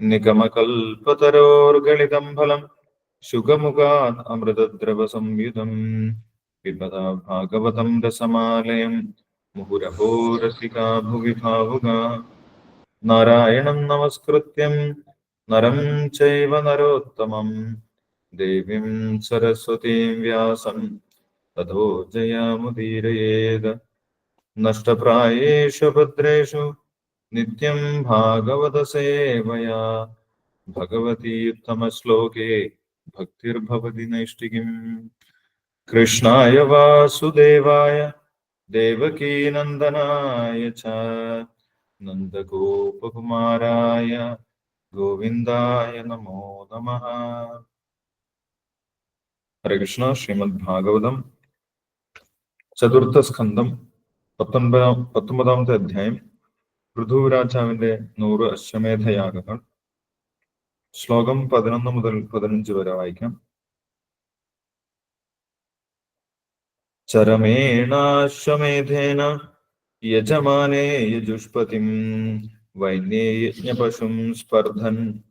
നിഗമകൽപതരോർഗളിതം ഫലം ശുഗമുഖാത് അമൃതദ്രവ സംയുതം പിബത ഭാഗവതം രസമാലയം മുഹുരഹോ രസികാ ഭുവി ഭാവുക നാരായണം നമസ്കൃത്യം നരം ചൈവ നരോത്തമം ദേവീം സരസ്വതീം വ്യാസം തഥോ ജയാമുദീരയേത് നഷ്ടപ്രായേഷു ഭദ്രേഷു നിത്യം ഭാഗവത സേവയാ ഭഗവതി ഉത്തമശ്ലോകേ ഭക്തിർഭവതി നൈഷ്ഠികം കൃഷ്ണായ വാസുദേവായ ദേവകീനന്ദനായ ച നന്ദഗോപകുമാരായ ഗോവിന്ദായ നമോ നമ ഹരേ കൃഷ്ണ ശ്രീമദ് ഭാഗവതം ചതുർത്ഥ പൃഥുരാജാവിന്റെ നൂറ് അശ്വമേധയാഗങ്ങൾ. ശ്ലോകം പതിനൊന്ന് മുതൽ പതിനഞ്ച് വരെ വായിക്കാം. ചരമേണാശ്വമേധേന യജമാനേ യജുഷ്പതിം വൈന്യയജ്ഞപശും സ്പർദ്ധൻ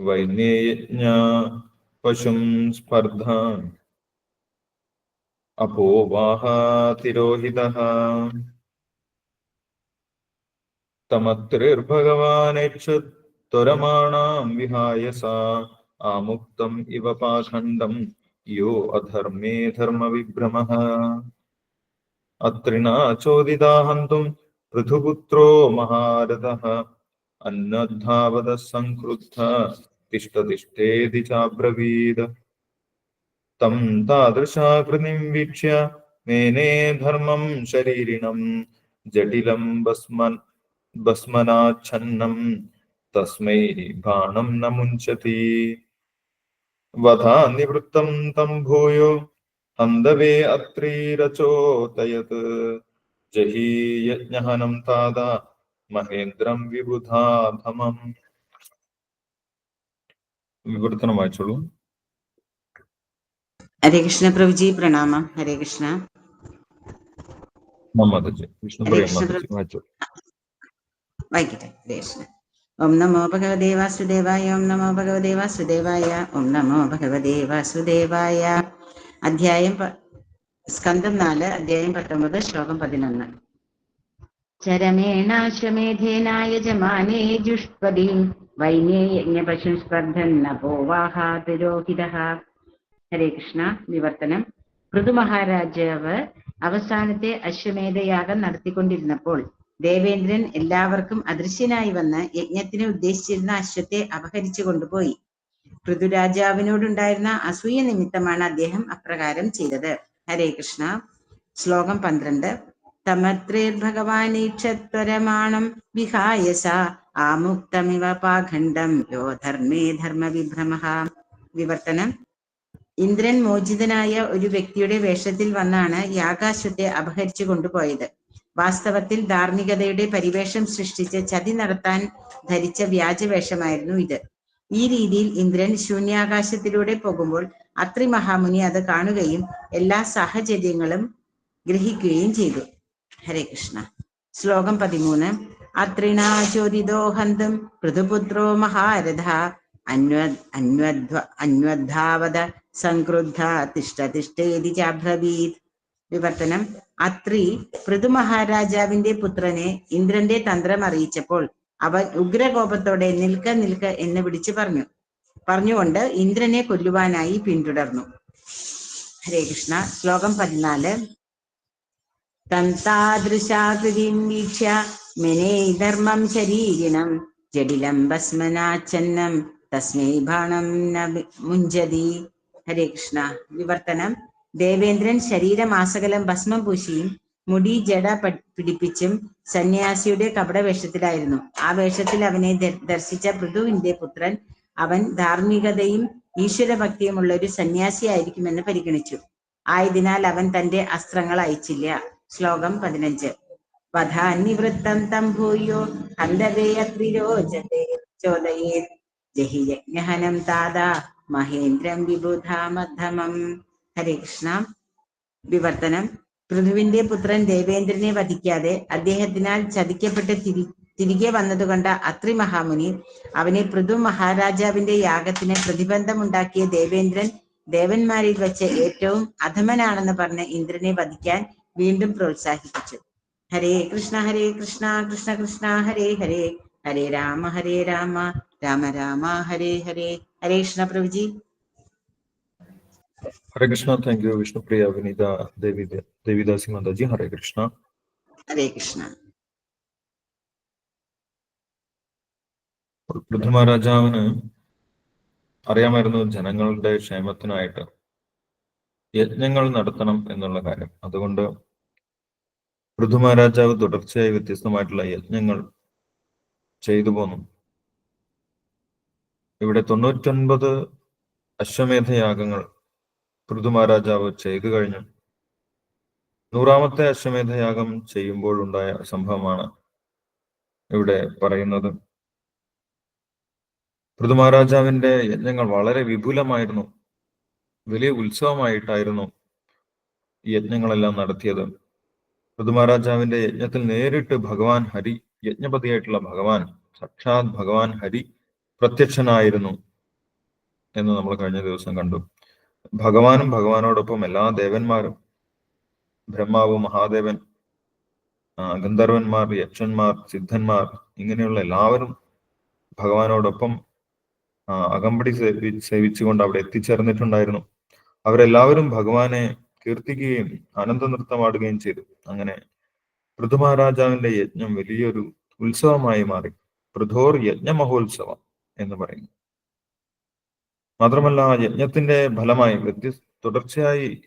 വൈന്യയജ്ഞ പശും സ്പർദ്ധാൻ. അപോവാഹാതിരോഹിതഃ തമത്രിർഭഗവാനേക്ഷത്വരമാണാം വിഹായ സാ ആമുക്തം ഇവ പാഖണ്ഡം യോ അധർമ്മേ ധർമ്മവിഭ്രമഃ അത്രിണ ചോദിതാഹന്തും പൃഥുപുത്രോ മഹാരഥ അന്നദ്ധാവത സംക്രുദ്ധ തിഷ്ടതിഷ്ഠേതി ചാബ്രവീത് തം താദൃശാകൃതിം വീക്ഷ്യ മേനേ ധർമ്മം ശരീരിണം ജടിലം ഭസ്മൻ ഭസ്മനാച്ഛന്നം തസ്മൈ ബാണം ന മുഞ്ചതി വധാ നിവൃത്തം തം ഭൂയോ ഹന്തവേ അത്രീരചോദയത് ജഹീയജ്ഞഹനം താത മഹേന്ദ്രം വിബുധാധമം വിവർത്തനം വായിച്ചോളൂ ഹരേ കൃഷ്ണ പ്രഭുജി പ്രണാമം ഹരേ കൃഷ്ണ മാതാജി വിഷ്ണുപ്രിയ മാതാജി വായിച്ചോളൂ വായിക്കട്ടെ ദേശം ഓം നമോ ഭഗവതേ വാസുദേവായ ഓം നമോ ഭഗവതേ വാസുദേവായ ഓം നമോ ഭഗവതേ വാസുദേവായ. അധ്യായം സ്കന്ധം നാല് അധ്യായം പത്തൊമ്പത് ശ്ലോകം പതിനൊന്ന്. ചരമേണാശ്വമേധേനായ ജമാനേ ജുഷ്പതി വൈനേ യജ്ഞപശു സ്പർദ്ധൻ ഹരേ കൃഷ്ണ നിവർത്തനം പൃഥു മഹാരാജാവ് അവസാനത്തെ അശ്വമേധയാഗം നടത്തിക്കൊണ്ടിരുന്നപ്പോൾ ദേവേന്ദ്രൻ എല്ലാവർക്കും അദൃശ്യനായി വന്ന് യജ്ഞത്തിന് ഉദ്ദേശിച്ചിരുന്ന അശ്വത്തെ അപഹരിച്ചു കൊണ്ടുപോയി. പൃഥുരാജാവിനോടുണ്ടായിരുന്ന അസൂയ നിമിത്തമാണ് അദ്ദേഹം അപ്രകാരം ചെയ്തത്. ഹരേ കൃഷ്ണ. ശ്ലോകം പന്ത്രണ്ട്. തമത്രേർ ഭഗവാനീക്ഷത്വരമാണം വിഹായസ ആമുക്തമിവ പാഖണ്ഡം. യോ ധർമ്മേ ധർമ്മ വിഭ്രമ വിവർത്തനം. ഇന്ദ്രൻ മോചിതനായ ഒരു വ്യക്തിയുടെ വേഷത്തിൽ വന്നാണ് യാഗാശ്വത്തെ അപഹരിച്ചു കൊണ്ടുപോയത്. വാസ്തവത്തിൽ ധാർമ്മികതയുടെ പരിവേഷം സൃഷ്ടിച്ച് ചതി നടത്താൻ ധരിച്ച വ്യാജവേഷമായിരുന്നു ഇത്. ഈ രീതിയിൽ ഇന്ദ്രൻ ശൂന്യാകാശത്തിലൂടെ പോകുമ്പോൾ അത്രി മഹാമുനി അത് കാണുകയും എല്ലാ സാഹചര്യങ്ങളും ഗ്രഹിക്കുകയും ചെയ്തു. ഹരേ കൃഷ്ണ. ശ്ലോകം പതിമൂന്ന്. അത്രിണാചോദിതോ ഹന്തം പൃഥുപുത്രോ മഹാരഥ അന്വ അന്വധ്വ അന്വദ്ധാവത സംക്രുദ്ധ തിഷ്ടതിഷ്ഠേതി ചാബ്രവീത് വിവർത്തനം. അത്രി പൃഥു മഹാരാജാവിന്റെ പുത്രനെ ഇന്ദ്രന്റെ തന്ത്രം അറിയിച്ചപ്പോൾ അവൻ ഉഗ്രകോപത്തോടെ നിൽക്ക നിൽക്ക എന്ന് വിളിച്ചു പറഞ്ഞു. പറഞ്ഞുകൊണ്ട് ഇന്ദ്രനെ കൊല്ലുവാനായി പിന്തുടർന്നു. ഹരേ കൃഷ്ണ. ശ്ലോകം പതിനാല്. തന്താദൃശാകൃതിം വീക്ഷ്യ മെനേ ധർമ്മം ശരീരിണം ജഡിലം ഭസ്മനാച്ഛന്നം തസ്മൈ ബാണം മുഞ്ചതി. ഹരേ കൃഷ്ണ. വിവർത്തനം. ദേവേന്ദ്രൻ ശരീരമാസകലം ഭസ്മം പൂശിയും മുടി ജട പിടിപ്പിച്ചും സന്യാസിയുടെ കപട വേഷത്തിലായിരുന്നു ആ വേഷത്തിൽ അവനെ ദർശിച്ച പൃഥുവിന്റെ പുത്രൻ അവൻ ധാർമ്മികതയും ഈശ്വരഭക്തിയുമുള്ള ഒരു സന്യാസിയായിരിക്കുമെന്ന് പരിഗണിച്ചു. ആയതിനാൽ അവൻ തന്റെ അസ്ത്രങ്ങൾ അയച്ചില്ല. ശ്ലോകം പതിനഞ്ച്. വധാനിവൃത്തം തം ഭൂയോ ചോദയേ ജഹി യജ്ഞഹനം താതാ മഹേന്ദ്രം വിബുധാമധമം. ഹരേ കൃഷ്ണ വിവർത്തനം. പൃഥുവിന്റെ പുത്രൻ ദേവേന്ദ്രനെ വധിക്കാതെ അദ്ദേഹത്തിനാൽ ചതിക്കപ്പെട്ട് തിരി തിരികെ വന്നതുകൊണ്ട് അത്രി മഹാമുനി അവനെ പൃഥു മഹാരാജാവിന്റെ യാഗത്തിന് പ്രതിബന്ധമുണ്ടാക്കിയ ദേവേന്ദ്രൻ ദേവന്മാരിൽ വെച്ച് ഏറ്റവും അധമനാണെന്ന് പറഞ്ഞ് ഇന്ദ്രനെ വധിക്കാൻ വീണ്ടും പ്രോത്സാഹിപ്പിച്ചു. ഹരേ കൃഷ്ണ ഹരേ കൃഷ്ണ കൃഷ്ണ കൃഷ്ണ ഹരേ ഹരേ. ഹരേ രാമ ഹരേ രാമ. രാമ രാമ ഹരേ ഹരേ. ഹരേ കൃഷ്ണ പ്രഭുജി. ഹരേ കൃഷ്ണ താങ്ക് യു വിഷ്ണുപ്രിയ വിനീത ദേവി ദേവിദാസി മാതാജി ഹരേ കൃഷ്ണ ഹരേ കൃഷ്ണ പൃഥ്വി മഹാരാജാവിന് അറിയാമായിരുന്നു ജനങ്ങളുടെ ക്ഷേമത്തിനായിട്ട് യജ്ഞങ്ങൾ നടത്തണം എന്നുള്ള കാര്യം. അതുകൊണ്ട് പൃഥ്വി തുടർച്ചയായി വ്യത്യസ്തമായിട്ടുള്ള യജ്ഞങ്ങൾ ചെയ്തു പോന്നു. ഇവിടെ തൊണ്ണൂറ്റൊൻപത് അശ്വമേധ യാഗങ്ങൾ പൃഥ്വി മഹാരാജാവ് ചെയ്തു കഴിഞ്ഞു. നൂറാമത്തെ അശ്വമേധയാഗം ചെയ്യുമ്പോഴുണ്ടായ സംഭവമാണ് ഇവിടെ പറയുന്നത്. പൃഥു മഹാരാജാവിന്റെ യജ്ഞങ്ങൾ വളരെ വിപുലമായിരുന്നു. വലിയ ഉത്സവമായിട്ടായിരുന്നു ഈ യജ്ഞങ്ങളെല്ലാം നടത്തിയത്. പൃഥു മഹാരാജാവിന്റെ യജ്ഞത്തിൽ നേരിട്ട് ഭഗവാൻ ഹരി യജ്ഞപതിയായിട്ടുള്ള ഭഗവാൻ സാക്ഷാത് ഭഗവാൻ ഹരി പ്രത്യക്ഷനായിരുന്നു എന്ന് നമ്മൾ കഴിഞ്ഞ ദിവസം കണ്ടു. ഭഗവാനും ഭഗവാനോടൊപ്പം എല്ലാ ദേവന്മാരും ബ്രഹ്മാവ് മഹാദേവൻ ഗന്ധർവന്മാർ യക്ഷന്മാർ സിദ്ധന്മാർ ഇങ്ങനെയുള്ള എല്ലാവരും ഭഗവാനോടൊപ്പം അകമ്പടി സേവി സേവിച്ചുകൊണ്ട് അവിടെ എത്തിച്ചേർന്നിട്ടുണ്ടായിരുന്നു. അവരെല്ലാവരും ഭഗവാനെ കീർത്തിക്കുകയും ആനന്ദ നൃത്തമാടുകയും ചെയ്തു. അങ്ങനെ പൃഥു മഹാരാജാവിന്റെ യജ്ഞം വലിയൊരു ഉത്സവമായി മാറി. പൃഥോർ യജ്ഞ മഹോത്സവം എന്ന് പറയുന്നു. മാത്രമല്ല യജ്ഞത്തിന്റെ ഫലമായി വ്യത്യസ്ത തുടർച്ചയായി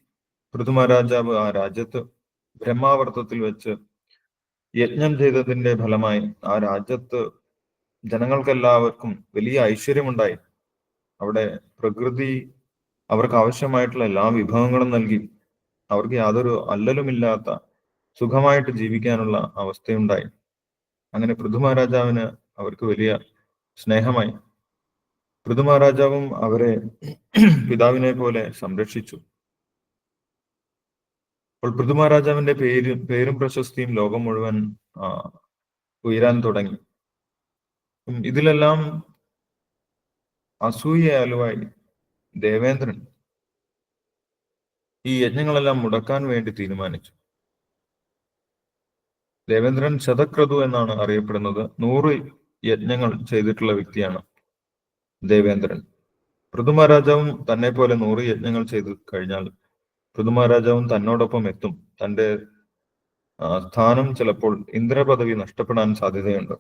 പൃഥു രാജാവ് ആ രാജ്യത്ത് ബ്രഹ്മാവർത്തത്തിൽ വെച്ച് യജ്ഞം ചെയ്തതിന്റെ ഫലമായി ആ രാജ്യത്ത് ജനങ്ങൾക്കെല്ലാവർക്കും വലിയ ഐശ്വര്യമുണ്ടായി. അവിടെ പ്രകൃതി അവർക്ക് ആവശ്യമായിട്ടുള്ള എല്ലാ വിഭവങ്ങളും നൽകി. അവർക്ക് യാതൊരു അല്ലലുമില്ലാത്ത സുഖമായിട്ട് ജീവിക്കാനുള്ള അവസ്ഥയുണ്ടായി. അങ്ങനെ പൃഥു മഹാരാജാവിന് അവർക്ക് വലിയ സ്നേഹമായി. പൃഥു മഹാരാജാവും അവരെ പിതാവിനെ പോലെ സംരക്ഷിച്ചു. അപ്പോൾ പൃഥുമഹാരാജാവിന്റെ പേര് പേരും പ്രശസ്തിയും ലോകം മുഴുവൻ ഉയരാൻ തുടങ്ങി. ഇതിലെല്ലാം അസൂയയാലുവായി ദേവേന്ദ്രൻ ഈ യജ്ഞങ്ങളെല്ലാം മുടക്കാൻ വേണ്ടി തീരുമാനിച്ചു. ദേവേന്ദ്രൻ ശതക്രതു എന്നാണ് അറിയപ്പെടുന്നത്. നൂറ് യജ്ഞങ്ങൾ ചെയ്തിട്ടുള്ള വ്യക്തിയാണ്. ദേവേന്ദ്രൻ. പൃഥുമഹാരാജാവും തന്നെ പോലെ നൂറ് യജ്ഞങ്ങൾ ചെയ്തു കഴിഞ്ഞാൽ പൃഥുമഹാരാജാവും തന്നോടൊപ്പം എത്തും. തന്റെ സ്ഥാനം ചിലപ്പോൾ ഇന്ദ്രപദവി നഷ്ടപ്പെടാൻ സാധ്യതയുണ്ട്.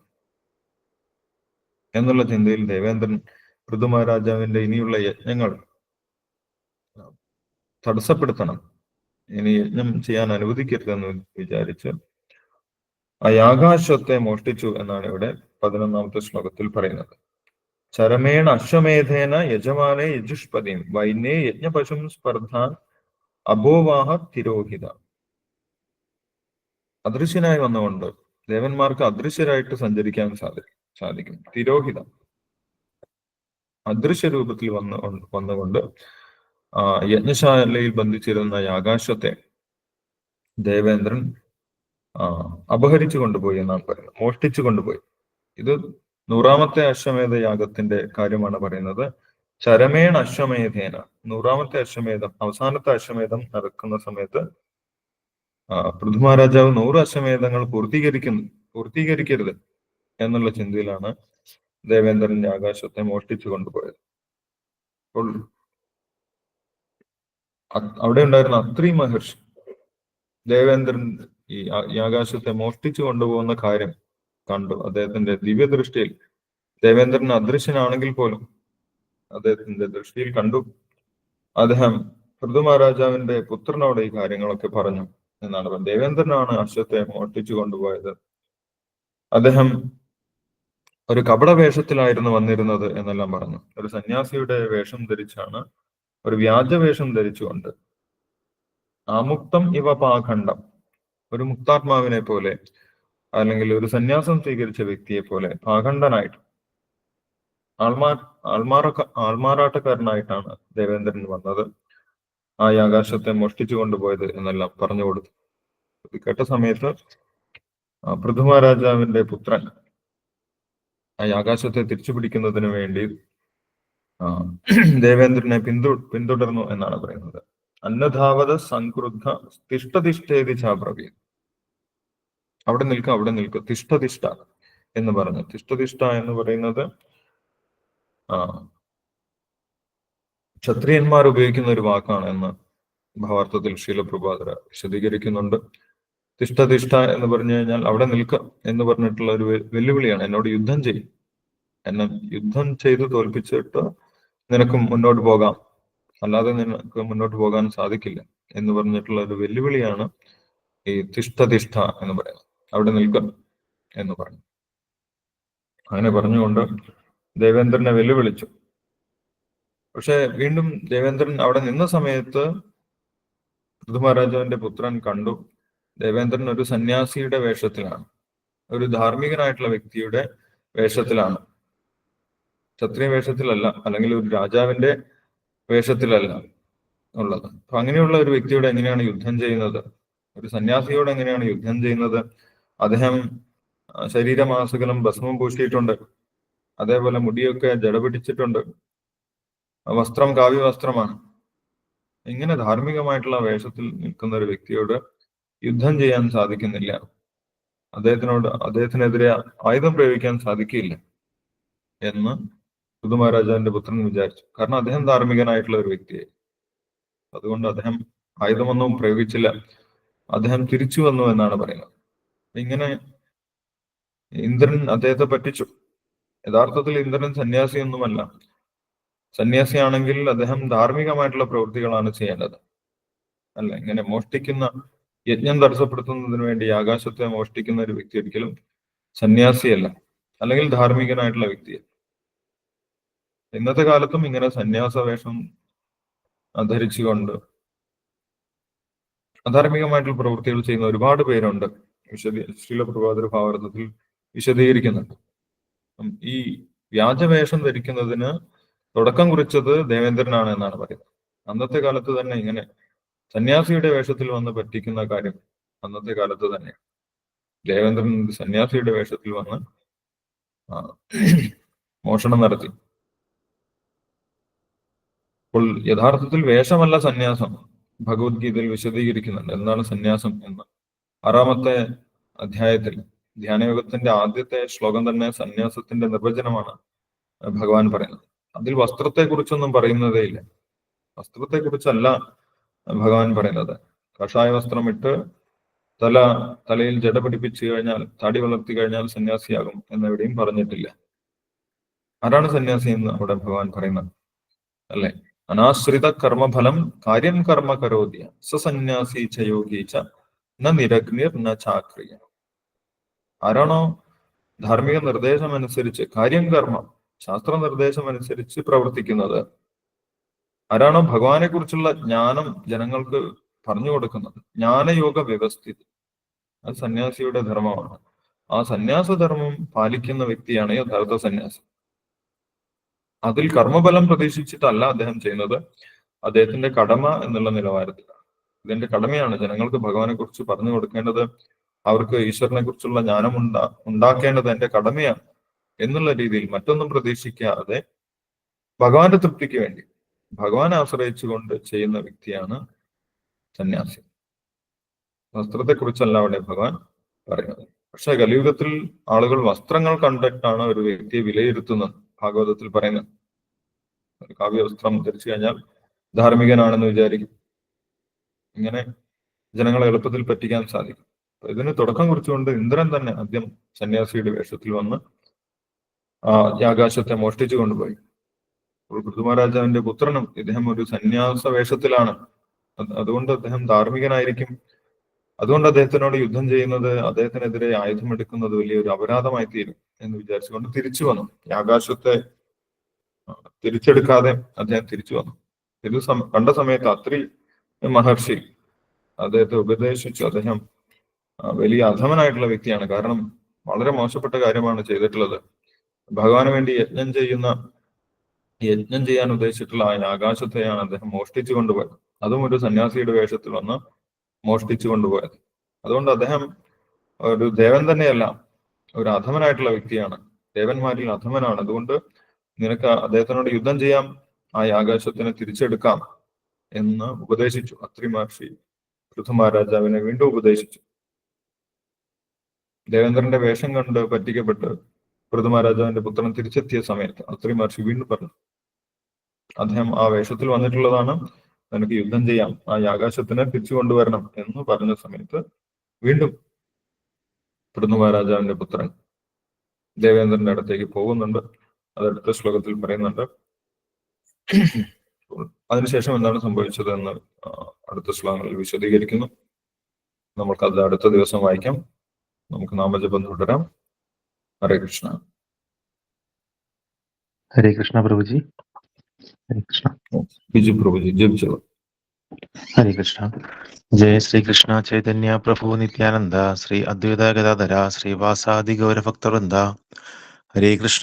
എന്നുള്ള ചിന്തയിൽ ദേവേന്ദ്രൻ പൃഥുമഹാരാജാവിന്റെ ഇനിയുള്ള യജ്ഞങ്ങൾ തടസ്സപ്പെടുത്തണം. ഇനി യജ്ഞം ചെയ്യാൻ അനുവദിക്കരുതെന്ന് വിചാരിച്ച് ആ യാഗാശ്വത്തെ മോഷ്ടിച്ചു എന്നാണ് ഇവിടെ പതിനൊന്നാമത്തെ ശ്ലോകത്തിൽ പറയുന്നത്. ചരമേണ അശ്വമേധേന യജമാനെ യജുഷ്പതി വൈനേ യജ്ഞപശും സ്പർദ്ധാൻ അബോവാഹ തിരോഹിത അദൃശ്യനായി വന്നുകൊണ്ട് ദേവന്മാർക്ക് അദൃശ്യരായിട്ട് സഞ്ചരിക്കാൻ സാധിക്കും സാധിക്കും. തിരോഹിത. അദൃശ്യ രൂപത്തിൽ വന്ന് വന്നുകൊണ്ട് യജ്ഞശാലയിൽ ബന്ധിച്ചിരുന്ന ആകാശത്തെ ദേവേന്ദ്രൻ അപഹരിച്ചു കൊണ്ടുപോയി എന്നാണ് പറയുന്നത്. മോഷ്ടിച്ചു കൊണ്ടുപോയി. ഇത് നൂറാമത്തെ അശ്വമേധ യാഗത്തിന്റെ കാര്യമാണ് പറയുന്നത്. ചരമേണ അശ്വമേധേന. നൂറാമത്തെ അശ്വമേധം അവസാനത്തെ അശ്വമേധം നടക്കുന്ന സമയത്ത് ആ പൃഥു നൂറ് അശ്വമേധങ്ങൾ പൂർത്തീകരിക്കുന്നു പൂർത്തീകരിക്കരുത് എന്നുള്ള ചിന്തയിലാണ് ദേവേന്ദ്രൻ ആകാശത്തെ മോഷ്ടിച്ചു കൊണ്ടുപോയത്. അപ്പോൾ അവിടെ ഉണ്ടായിരുന്ന അത്രി മഹർഷി ദേവേന്ദ്രൻ ഈ ആകാശത്തെ മോഷ്ടിച്ചു കൊണ്ടുപോകുന്ന കാര്യം കണ്ടു. അദ്ദേഹത്തിന്റെ ദിവ്യദൃഷ്ടിയിൽ ദേവേന്ദ്രൻ അദൃശ്യനാണെങ്കിൽ പോലും അദ്ദേഹത്തിന്റെ ദൃഷ്ടിയിൽ കണ്ടു. അദ്ദേഹം പൃഥു മഹാരാജാവിന്റെ പുത്രനോട് ഈ കാര്യങ്ങളൊക്കെ പറഞ്ഞു എന്നാണ്. ദേവേന്ദ്രനാണ് അശ്വത്തെ മോഷ്ടിച്ചു കൊണ്ടുപോയത്. അദ്ദേഹം ഒരു കപട വേഷത്തിലായിരുന്നു വന്നിരുന്നത് എന്നെല്ലാം പറഞ്ഞു. ഒരു സന്യാസിയുടെ വേഷം ധരിച്ചാണ് ഒരു വ്യാജ വേഷം ധരിച്ചുകൊണ്ട് ആമുക്തം ഇവ പാഖണ്ഡം. ഒരു മുക്താത്മാവിനെ പോലെ അല്ലെങ്കിൽ ഒരു സന്യാസം സ്വീകരിച്ച വ്യക്തിയെ പോലെ പാഖണ്ഡനായിട്ട് ആൾമാർ ആൾമാറ ആൾമാറാട്ടക്കാരനായിട്ടാണ് ദേവേന്ദ്രൻ വന്നത്. ആ ആകാശത്തെ മോഷ്ടിച്ചു കൊണ്ടുപോയത് എന്നെല്ലാം പറഞ്ഞു കൊടുത്തു. ഇത് കേട്ട സമയത്ത് ആ പൃഥ്വിരാജാവിന്റെ പുത്രൻ ആ ആകാശത്തെ തിരിച്ചു പിടിക്കുന്നതിന് വേണ്ടി ദേവേന്ദ്രനെ പിന്തു പിന്തുടർന്നു എന്നാണ് പറയുന്നത്. അന്നധാവത സംക്രുദ്ധ തിഷ്ടതിഷ്ഠേതി ചാബ്രവ്യ അവിടെ നിൽക്കുക അവിടെ നിൽക്കുക തിഷ്ടതിഷ്ഠ എന്ന് പറഞ്ഞു. തിഷ്ടതിഷ്ഠ എന്ന് പറയുന്നത് ആ ക്ഷത്രിയന്മാർ ഉപയോഗിക്കുന്ന ഒരു വാക്കാണ് എന്ന് ഭാവാർത്ഥത്തിൽ ശീലപ്രഭാതര വിശദീകരിക്കുന്നുണ്ട്. തിഷ്ടതിഷ്ഠ എന്ന് പറഞ്ഞു കഴിഞ്ഞാൽ അവിടെ നിൽക്കുക എന്ന് പറഞ്ഞിട്ടുള്ള ഒരു വെല്ലുവിളിയാണ്. എന്നോട് യുദ്ധം ചെയ്യും. എന്നെ യുദ്ധം ചെയ്ത് തോൽപ്പിച്ചിട്ട് നിനക്ക് മുന്നോട്ട് പോകാം. അല്ലാതെ നിനക്ക് മുന്നോട്ട് പോകാൻ സാധിക്കില്ല എന്ന് പറഞ്ഞിട്ടുള്ള ഒരു വെല്ലുവിളിയാണ് ഈ തിഷ്ടതിഷ്ഠ എന്ന് പറയുന്നത്. അവിടെ നിൽക്കുന്നു എന്ന് പറഞ്ഞു. അങ്ങനെ പറഞ്ഞുകൊണ്ട് ദേവേന്ദ്രനെ വെല്ലുവിളിച്ചു. പക്ഷെ വീണ്ടും ദേവേന്ദ്രൻ അവിടെ നിന്ന സമയത്ത് പൃഥുമഹാരാജാവിന്റെ പുത്രൻ കണ്ടു. ദേവേന്ദ്രൻ ഒരു സന്യാസിയുടെ വേഷത്തിലാണ്. ഒരു ധാർമ്മികനായിട്ടുള്ള വ്യക്തിയുടെ വേഷത്തിലാണ്. ക്ഷത്രിയ വേഷത്തിലല്ല അല്ലെങ്കിൽ ഒരു രാജാവിന്റെ വേഷത്തിലല്ല ഉള്ളത്. അപ്പൊ അങ്ങനെയുള്ള ഒരു വ്യക്തിയോട് എങ്ങനെയാണ് യുദ്ധം ചെയ്യുന്നത്? ഒരു സന്യാസിയോട് എങ്ങനെയാണ് യുദ്ധം ചെയ്യുന്നത്? അദ്ദേഹം ശരീരമാസുകളും ഭസ്മം പൂശിയിട്ടുണ്ട്. അതേപോലെ മുടിയൊക്കെ ജടപിടിച്ചിട്ടുണ്ട് വസ്ത്രം കാവ്യവസ്ത്രമാണ്. ഇങ്ങനെ ധാർമ്മികമായിട്ടുള്ള വേഷത്തിൽ നിൽക്കുന്ന ഒരു വ്യക്തിയോട് യുദ്ധം ചെയ്യാൻ സാധിക്കുന്നില്ല. അദ്ദേഹത്തിനോട് അദ്ദേഹത്തിനെതിരെ ആയുധം പ്രയോഗിക്കാൻ സാധിക്കില്ല എന്ന് പുതുമഹാരാജാവിന്റെ പുത്രൻ വിചാരിച്ചു. കാരണം അദ്ദേഹം ധാർമ്മികനായിട്ടുള്ള ഒരു വ്യക്തിയായി. അതുകൊണ്ട് അദ്ദേഹം ആയുധമൊന്നും പ്രയോഗിച്ചില്ല. അദ്ദേഹം തിരിച്ചു വന്നു എന്നാണ് പറയുന്നത്. ഇങ്ങനെ ഇന്ദ്രൻ അദ്ദേഹത്തെ പറ്റിച്ചു. യഥാർത്ഥത്തിൽ ഇന്ദ്രൻ സന്യാസിയൊന്നുമല്ല സന്യാസിയാണെങ്കിൽ അദ്ദേഹം ധാർമ്മികമായിട്ടുള്ള പ്രവൃത്തികളാണ് ചെയ്യേണ്ടത്. അല്ല ഇങ്ങനെ മോഷ്ടിക്കുന്ന യജ്ഞം തടസ്സപ്പെടുത്തുന്നതിന് വേണ്ടി ആകാശത്തെ മോഷ്ടിക്കുന്ന ഒരു വ്യക്തി ഒരിക്കലും സന്യാസിയല്ല. അല്ലെങ്കിൽ ധാർമ്മികനായിട്ടുള്ള വ്യക്തി ഇന്നത്തെ കാലത്തും ഇങ്ങനെ സന്യാസ വേഷം ധരിച്ചുകൊണ്ട് അധാർമികമായിട്ടുള്ള പ്രവൃത്തികൾ ചെയ്യുന്ന ഒരുപാട് പേരുണ്ട്. വിശദീ ശീലപ്രഭാതര ഭാവാർത്ഥത്തിൽ വിശദീകരിക്കുന്നുണ്ട്. ഈ വ്യാജവേഷം ധരിക്കുന്നതിന് തുടക്കം കുറിച്ചത് ദേവേന്ദ്രനാണ് എന്നാണ് പറയുന്നത്. അന്നത്തെ കാലത്ത് തന്നെ ഇങ്ങനെ സന്യാസിയുടെ വേഷത്തിൽ വന്ന് പറ്റിക്കുന്ന കാര്യം അന്നത്തെ കാലത്ത് തന്നെ ദേവേന്ദ്രൻ സന്യാസിയുടെ വേഷത്തിൽ വന്ന് മോഷണം നടത്തി. അപ്പോൾ യഥാർത്ഥത്തിൽ വേഷമല്ല സന്യാസം. ഭഗവത്ഗീതയിൽ വിശദീകരിക്കുന്നുണ്ട്. എന്താണ് സന്യാസം എന്ന്? ആറാമത്തെ അധ്യായത്തിൽ ധ്യാനയോഗത്തിന്റെ ആദ്യത്തെ ശ്ലോകം തന്നെ സന്യാസത്തിന്റെ നിർവചനമാണ് ഭഗവാൻ പറയുന്നത്. അതിൽ വസ്ത്രത്തെ കുറിച്ചൊന്നും പറയുന്നതേ ഇല്ല. വസ്ത്രത്തെ കുറിച്ചല്ല ഭഗവാൻ പറയുന്നത്. കഷായ വസ്ത്രം ഇട്ട് തല തലയിൽ ജട പിടിപ്പിച്ചു കഴിഞ്ഞാൽ തടി വളർത്തി കഴിഞ്ഞാൽ സന്യാസിയാകും എന്നെവിടെയും പറഞ്ഞിട്ടില്ല. ആരാണ് സന്യാസി എന്ന് അവിടെ ഭഗവാൻ പറയുന്നത്? അല്ലെ? അനാശ്രിത കർമ്മഫലം കാര്യം കർമ്മ കരോദ്യ സസന്യാസി ച ന നിരഗ്നിർ ന ചാക്രിയ. ആരാണോ ധാർമ്മിക നിർദ്ദേശം അനുസരിച്ച് കാര്യം കർമ്മം ശാസ്ത്ര നിർദ്ദേശം അനുസരിച്ച് പ്രവർത്തിക്കുന്നത് ആരാണോ ഭഗവാനെ കുറിച്ചുള്ള ജ്ഞാനം ജനങ്ങൾക്ക് പറഞ്ഞു കൊടുക്കുന്നത് ജ്ഞാനയോഗ വ്യവസ്ഥിതി. അത് സന്യാസിയുടെ ധർമ്മമാണ്. ആ സന്യാസധർമ്മം പാലിക്കുന്ന വ്യക്തിയാണ് യഥാർത്ഥ സന്യാസി. അതിൽ കർമ്മഫലം പ്രതീക്ഷിച്ചിട്ടല്ല അദ്ദേഹം ചെയ്യുന്നത്. അദ്ദേഹത്തിന്റെ കടമ എന്നുള്ള നിലവാരത്തിലാണ്. ഇതിന്റെ കടമയാണ്. ജനങ്ങൾക്ക് ഭഗവാനെ കുറിച്ച് പറഞ്ഞു കൊടുക്കേണ്ടത് അവർക്ക് ഈശ്വരനെ കുറിച്ചുള്ള ജ്ഞാനം ഉണ്ടാ ഉണ്ടാക്കേണ്ടത് എന്റെ കടമയാണ് എന്നുള്ള രീതിയിൽ മറ്റൊന്നും പ്രതീക്ഷിക്കാതെ ഭഗവാന്റെ തൃപ്തിക്ക് വേണ്ടി ഭഗവാനെ ആശ്രയിച്ചുകൊണ്ട് ചെയ്യുന്ന വ്യക്തിയാണ് സന്യാസി. വസ്ത്രത്തെ കുറിച്ചല്ല അവിടെ ഭഗവാൻ പറയുന്നത്. പക്ഷെ കലിയുഗത്തിൽ ആളുകൾ വസ്ത്രങ്ങൾ കണ്ടിട്ടാണ് ഒരു വ്യക്തിയെ വിലയിരുത്തുന്നത് ഭാഗവതത്തിൽ പറയുന്നത്. ഒരു കാവ്യവസ്ത്രം ധരിച്ചു കഴിഞ്ഞാൽ ധാർമ്മികനാണെന്ന് വിചാരിക്കും. ഇങ്ങനെ ജനങ്ങളെ എളുപ്പത്തിൽ പറ്റിക്കാൻ സാധിക്കും. ഇതിന് തുടക്കം കുറിച്ചുകൊണ്ട് ഇന്ദ്രൻ തന്നെ ആദ്യം സന്യാസിയുടെ വേഷത്തിൽ വന്ന് ആ ആകാശത്തെ മോഷ്ടിച്ചു കൊണ്ടുപോയി. പൃഥ്വിരാജാവിന്റെ പുത്രനും ഇദ്ദേഹം ഒരു സന്യാസ വേഷത്തിലാണ്. അതുകൊണ്ട് അദ്ദേഹം ധാർമ്മികനായിരിക്കും. അതുകൊണ്ട് അദ്ദേഹത്തിനോട് യുദ്ധം ചെയ്യുന്നത് അദ്ദേഹത്തിനെതിരെ ആയുധമെടുക്കുന്നത് വലിയൊരു അപരാധമായി തീരും എന്ന് വിചാരിച്ചുകൊണ്ട് തിരിച്ചു വന്നു. ആകാശത്തെ തിരിച്ചെടുക്കാതെ അദ്ദേഹം തിരിച്ചു വന്നു. ഇത് കണ്ട സമയത്ത് അത്രി മഹർഷി അദ്ദേഹത്തെ ഉപദേശിച്ചു. അദ്ദേഹം വലിയ അധമനായിട്ടുള്ള വ്യക്തിയാണ്. കാരണം വളരെ മോശപ്പെട്ട കാര്യമാണ് ചെയ്തിട്ടുള്ളത്. ഭഗവാന് വേണ്ടി യജ്ഞം ചെയ്യുന്ന യജ്ഞം ചെയ്യാൻ ഉദ്ദേശിച്ചിട്ടുള്ള ആ ആകാശത്തെയാണ് അദ്ദേഹം മോഷ്ടിച്ചു കൊണ്ടുപോയത്. അതും ഒരു സന്യാസിയുടെ വേഷത്തിൽ വന്ന് മോഷ്ടിച്ചു കൊണ്ടുപോയത്. അതുകൊണ്ട് അദ്ദേഹം ഒരു ദേവൻ തന്നെയല്ല ഒരു അധമനായിട്ടുള്ള വ്യക്തിയാണ്. ദേവന്മാരിൽ അധമനാണ്. അതുകൊണ്ട് നിനക്ക് അദ്ദേഹത്തിനോട് യുദ്ധം ചെയ്യാം ആ ആകാശത്തിനെ തിരിച്ചെടുക്കാം. എന്ന് ഉപദേശിച്ചു. അത്രി മഹർഷി പൃഥു മഹാരാജാവിനെ വീണ്ടും ഉപദേശിച്ചു. ദേവേന്ദ്രന്റെ വേഷം കണ്ട് പറ്റിക്കപ്പെട്ട് പൃഥു മഹാരാജാവിന്റെ പുത്രൻ തിരിച്ചെത്തിയ സമയത്ത് അത്രി മഹർഷി വീണ്ടും പറഞ്ഞു അദ്ദേഹം ആ വേഷത്തിൽ വന്നിട്ടുള്ളതാണ്. നിനക്ക് യുദ്ധം ചെയ്യാം. ആ ആകാശത്തിനെ തിരിച്ചു കൊണ്ടുവരണം എന്ന് പറഞ്ഞ സമയത്ത് വീണ്ടും പൃഥു മഹാരാജാവിന്റെ പുത്രൻ ദേവേന്ദ്രന്റെ അടുത്തേക്ക് പോകുന്നുണ്ട്. അതെടുത്ത ശ്ലോകത്തിൽ പറയുന്നുണ്ട് അതിനുശേഷം എന്താണ് സംഭവിച്ചതെന്ന് അടുത്ത ശ്ലോകങ്ങളിൽ വിശദീകരിക്കുന്നു. നമുക്കത് അടുത്ത ദിവസം വായിക്കാം. നമുക്ക് നാമജപം തുടരാം. ഹരേ കൃഷ്ണ. ഹരേ കൃഷ്ണ പ്രഭുജി. ഹരേ കൃഷ്ണ. ബിജു പ്രഭുജി ജപിച്ചോ ഹരേ കൃഷ്ണ. ജയ ശ്രീകൃഷ്ണ ചൈതന്യ പ്രഭു നിത്യാനന്ദ ശ്രീ അദ്വൈത ഗതാധര ശ്രീവാസാദി ഗൗരഭക്തവൃന്ദ. ഹരേ കൃഷ്ണ.